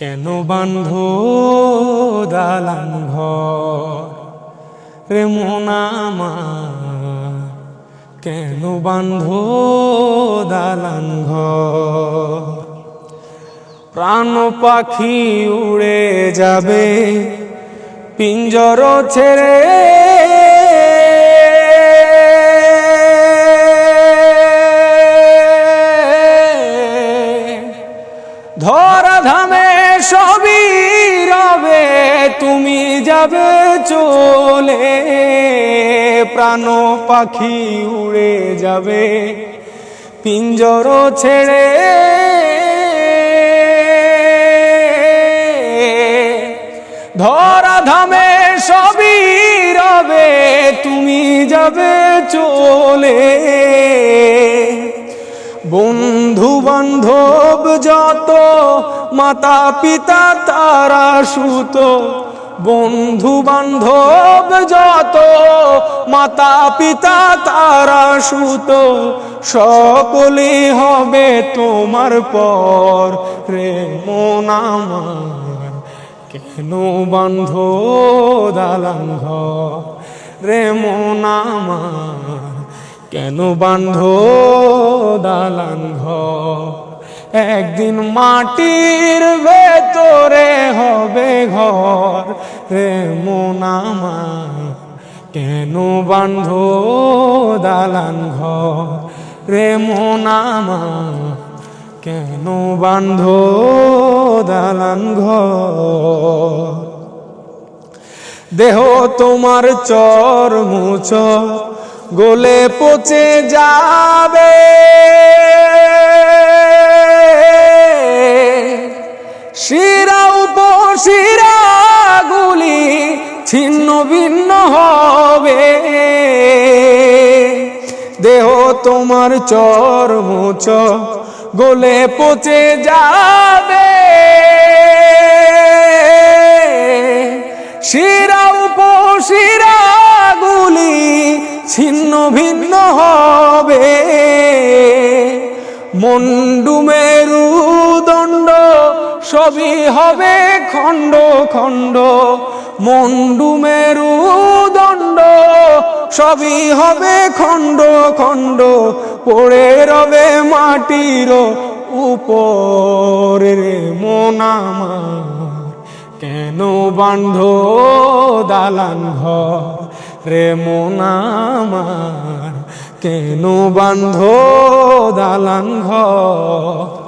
কেন বান্ধ দালান ঘর? রে মোনামা কেন বান্ধ দালান ঘর? প্রাণ পাখি উড়ে যাবে, পিঞ্জর ছেড়ে। ধরা ধামে সবই রবে, তুমি যাবে চলে। প্রাণ পাখি উড়ে যাবে, পিঞ্জর ছেড়ে। ধরা ধামে সবই রবে, তুমি যাবে চলে। বন্ধু বান্ধব যত মাতা পিতা তারা সুত, বন্ধু বান্ধব যত, মাতা পিতা তারা সুত, সকলে হবে তোমার পর রে মন কেন বান্ধ ঘর? রে মন কেন বান্ধ দালান ঘর? একদিন মাটির ভেতরে হবে ঘর। রে মন আমার, কেন বান্ধ দালান ঘর? রে মন আমার, কেন বান্ধ দালান ঘর? দেহ তোমার চর মুচ গোলে পচে যাবে। শিরা উপশিরা ছিন্ন ভিন্ন হবে। দেহ তোমার চর মুচ গোলে পচে যাবে। শিরা উপশিরা ছিন্ন ভিন্ন হবে। দণ্ড সবই হবে খণ্ড খণ্ড মন্ডু মেরু দণ্ড, সবই হবে খণ্ড খণ্ড, পড়ে রবে মাটির উপরে রে মন কেন বান্ধ দালান ঘর রে মন আমার? কেন বান্ধ দালান ঘর?